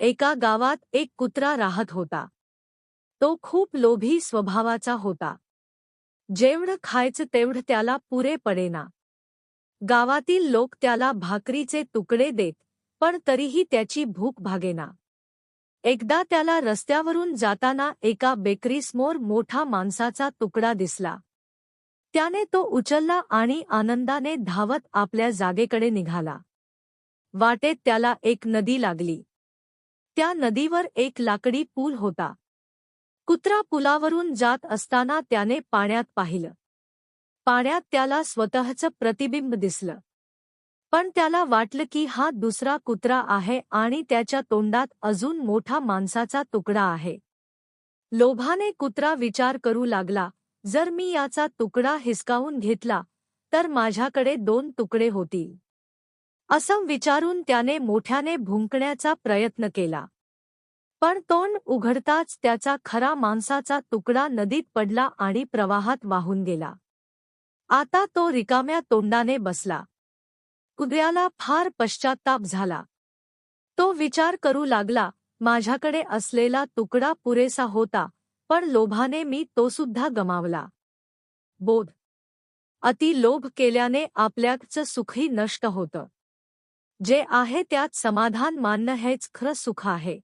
एका गावात एक कुत्रा राहत होता. तो खूप लोभी स्वभावाचा होता. जेवढं खायचं तेवढं त्याला पुरे पडेना. गावातील लोक त्याला भाकरीचे तुकडे देत पण तरीही त्याची भूक भागेना. एकदा त्याला रस्त्यावरून जाताना एका बेकरीसमोर मोठा माणसाचा तुकडा दिसला. त्याने तो उचलला आणि आनंदाने धावत आपल्या जागेकडे निघाला. वाटेत त्याला एक नदी लागली. त्या नदीवर एक लाकडी पूल होता. कुत्रा पुलावरून जात असताना त्याने पाण्यात पाहिलं. पाण्यात त्याला स्वतःचं प्रतिबिंब दिसलं. पण त्याला वाटलं की हा दुसरा कुत्रा आहे आणि त्याच्या तोंडात अजून मोठा माणसाचा तुकडा आहे. लोभाने कुत्रा विचार करू लागला जर मी याचा तुकडा हिसकावून घेतला तर माझ्याकडे दोन तुकडे होतील. असं विचारून त्याने मोठ्याने भुंकण्याचा प्रयत्न केला. पण तोंड उघडताच त्याचा खरा मांसाचा तुकडा नदीत पडला आणि प्रवाहात वाहून गेला. आता तो रिकाम्या तोंडाने बसला. कुत्र्याला फार पश्चाताप झाला. तो विचार करू लागला माझ्याकडे असलेला तुकडा पुरेसा होता पण लोभाने मी तो सुद्धा गमावला. बोध. अति लोभ केल्याने आपल्याचं सुखही नष्ट होतं. जे आहे त्यात समाधान मानणं हेच खरं सुख आहे.